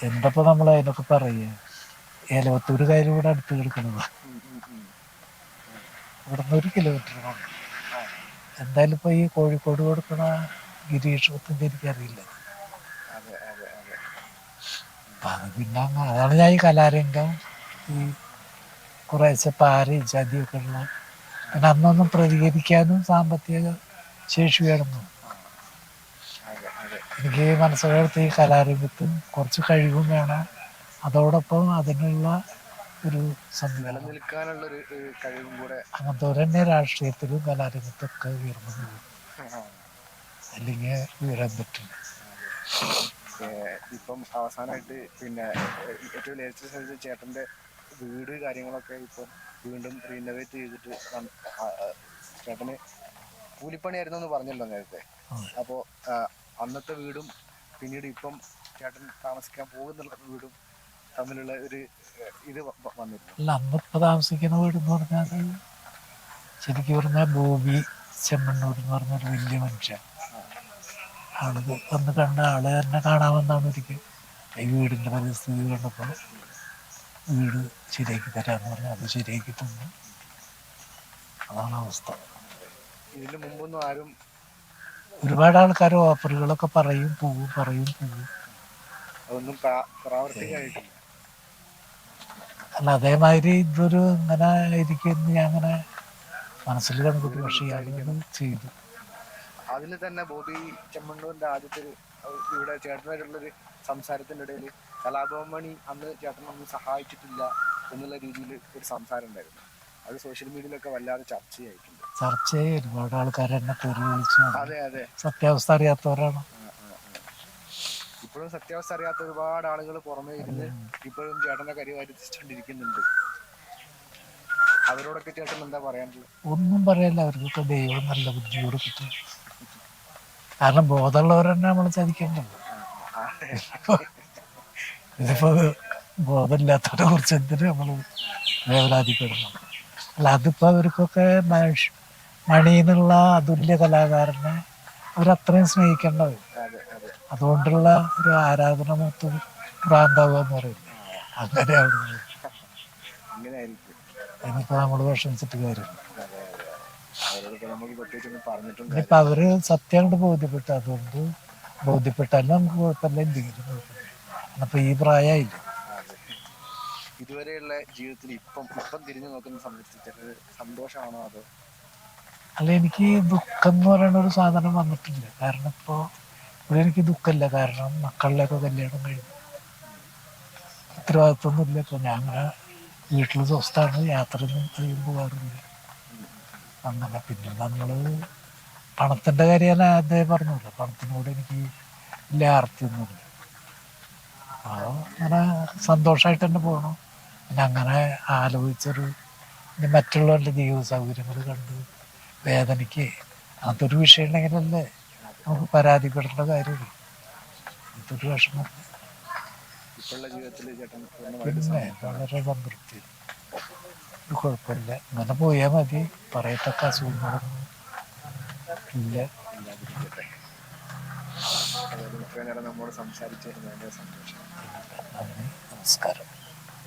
എന്തപ്പോ നമ്മൾ അതിനൊക്കെ പറയുക ഏലവത്തൂർ കാര്യം ഇവിടെ അടുത്ത് ഉം. ഇവിടുന്ന് ഒരു കിലോമീറ്റർ എന്തായാലും ഇപ്പൊ ഈ കോഴിക്കോട് കൊടുക്കണ ഗിരീഷ് മുത്തിന്റെ എനിക്കറിയില്ല. അപ്പൊ അത് പിന്നെ അതാണ് ഞാൻ ഈ കലാരംഗം ഈ കുറേശ്ശെ പാരി ജാതിയൊക്കെ ഉള്ള. പിന്നെ അന്നൊന്നും പ്രതികരിക്കാനും സാമ്പത്തിക ശേഷി വേണമെന്നു എനിക്ക് മനസ്സിലെടുത്ത് ഈ കലാരംഗത്ത് കുറച്ച് കഴിവും വേണം. അതോടൊപ്പം അതിനുള്ള ഒരു സംവിധാനം. ഒരു കഴിവും കൂടെ. അങ്ങനത്തെ തന്നെ രാഷ്ട്രീയത്തിലും കലാരംഗത്തൊക്കെ ഉയർന്നു പോകും. അല്ലെങ്കിൽ ഉയരാൻ പറ്റില്ല. ഇപ്പം അവസാനമായിട്ട് പിന്നെ ഏറ്റവും ലേറ്റസ്റ്റ് ചേട്ടന്റെ വീട് കാര്യങ്ങളൊക്കെ ഇപ്പം വീണ്ടും റീനോവേറ്റ് ചെയ്തിട്ട് ചേട്ടന് കൂലിപ്പണിയായിരുന്നു എന്ന് പറഞ്ഞല്ലോ നേരത്തെ. അപ്പോൾ അന്നത്തെ വീടും പിന്നീട് ഇപ്പം ചേട്ടൻ താമസിക്കാൻ പോകുന്ന വീടും തമ്മിലുള്ള ഒരു ഇത് വ- വ- വന്നിരുന്നു. അല്ല അന്നിപ്പോ താമസിക്കുന്ന വീട് എന്ന് പറഞ്ഞാൽ ശരിക്കും പറഞ്ഞാൽ ബോബി ചെമ്മണ്ണൂർ എന്ന് പറഞ്ഞൊരു വലിയ മനുഷ്യൻ. ആൾ വന്ന് കണ്ട ആളെ തന്നെ കാണാമെന്നാണ് ഒരിക്കൽ ഈ വീടിന്റെ പരിസ്ഥിതി കണ്ടപ്പോൾ വീട് ശരിയാക്കി തരാമെന്ന് പറഞ്ഞു അത് ശരിയാക്കി തന്നു അതാണ് അവസ്ഥ. ഇതിന് മുമ്പൊന്നും ആരും ഒരുപാട് ആൾക്കാർ ഓഫറുകളൊക്കെ പറയും പോവും പറയും പോവും. അതൊന്നും പ്രാ- പ്രാവർത്തികമായിട്ടില്ല. അല്ല അതേമാതിരി ഇതൊരു ഇങ്ങനെ ആയിരിക്കും ഞാൻ അങ്ങനെ മനസ്സിൽ കണ്ടു പക്ഷെ ഇയാളിങ്ങനെ ചെയ്തു. അതിൽ തന്നെ ബോബി ചെമ്മണ്ണൂരിന്റെ ആദ്യത്തെ ഇവിടെ ചേട്ടനായിട്ടുള്ളൊരു സംസാരത്തിന്റെ ഇടയിൽ കലാഭവൻ അന്ന് ചേട്ടൻ ഒന്നും സഹായിച്ചിട്ടില്ല എന്നുള്ള രീതിയിൽ ഒരു സംസാരം ഉണ്ടായിരുന്നു. അത് സോഷ്യൽ മീഡിയയിലൊക്കെ വല്ലാതെ ചർച്ചയായിട്ടുണ്ട്. ചർച്ച ചെയ്യും ഒരുപാട് ആൾക്കാർ എന്നെ തെറി വിളിച്ചു. സത്യാവസ്ഥ അറിയാത്തവരാണ്. ഇപ്പോഴും സത്യാവസ്ഥ അറിയാത്ത ഒരുപാട് ആളുകൾ പുറമേ ഇരുന്ന് ഇപ്പോഴും ചേട്ടന്റെ കരിവാരിച്ചിട്ടുണ്ടിരിക്കുന്നുണ്ട് അവരോടൊക്കെ ചേട്ടൻ എന്താ പറയാനുള്ളത്? ഒന്നും പറയല്ല അവർക്കൊക്കെ ദൈവം നല്ല ബുദ്ധി കൊടുത്തിട്ട് കാരണം ബോധമുള്ളവർ തന്നെ നമ്മൾ ചതിക്കേണ്ടത് ഇതിപ്പോ ബോധമില്ലാത്തവരെ കുറിച്ച് എന്തിനു നമ്മൾ വേവലാതിപ്പെടുന്നു അല്ല അതിപ്പോ അവർക്കൊക്കെ മനുഷ്യ മണി എന്നുള്ള അതുല്യ കലാകാരനെ അവരത്രയും സ്നേഹിക്കേണ്ടത്. അതെ അതെ അതുകൊണ്ടുള്ള ഒരു ആരാധന മൊത്തം ഭ്രാന്താവുക എന്ന് പറയില്ല അങ്ങനെ അവിടെ ഇനിയിപ്പോ നമ്മൾ വിഷമിച്ചിട്ട് കാര്യമില്ല. ഇപ്പൊ അവർ സത്യം കൊണ്ട് ബോധ്യപ്പെട്ടു. അതുകൊണ്ട് ബോധ്യപ്പെട്ടാലും നമുക്ക് കുഴപ്പമില്ല എന്തെങ്കിലും കുഴപ്പമില്ല. അപ്പൊ ഈ പ്രായമായില്ല. ഇതുവരെയുള്ള ജീവിതത്തിൽ ഇപ്പം ഇപ്പം തിരിഞ്ഞു നോക്കുന്ന ചേട്ടന് സന്തോഷമാണോ അതോ അല്ല എനിക്ക് ദുഃഖം എന്ന് പറയുന്ന ഒരു സാധനം വന്നിട്ടില്ല. കാരണം ഇപ്പോ ഇവിടെ എനിക്ക് ദുഃഖമില്ല കാരണം മക്കളിലൊക്കെ കല്യാണം കഴിഞ്ഞു. ഉത്തരവാദിത്വമൊന്നുമില്ല. ഇപ്പൊ ഞങ്ങളെ വീട്ടിൽ സ്വസ്ഥാണ് യാത്രയൊന്നും അധികം പോകാറില്ല. അങ്ങനെ പിന്നെ നമ്മൾ പണത്തിന്റെ കാര്യം അദ്ദേഹം പറഞ്ഞില്ല. പണത്തിനോട് എനിക്ക് വലിയ ആർത്തിയൊന്നുമില്ല. അപ്പോൾ അങ്ങനെ സന്തോഷമായിട്ട് തന്നെ പോകണം പിന്നെ അങ്ങനെ ആലോചിച്ചൊരു മറ്റുള്ളവരുടെ ജീവിത സൗകര്യങ്ങൾ കണ്ട് വേദനയ്ക്ക്. അതൊരു വിഷയം ഉണ്ടെങ്കിലല്ലേ നമുക്ക് പരാതിപ്പെടേണ്ട കാര്യമില്ല. അതൊരു വിഷമം. പിന്നെ വളരെ സംതൃപ്തി ഒരു കുഴപ്പമില്ല. ഇങ്ങനെ പോയാൽ മതി. പറയത്തക്ക അസുഖങ്ങളൊന്നും ഇല്ല. നമ്മോട് സംസാരിച്ചതിന് ഭയങ്കര സന്തോഷം. നന്ദി. നമസ്കാരം.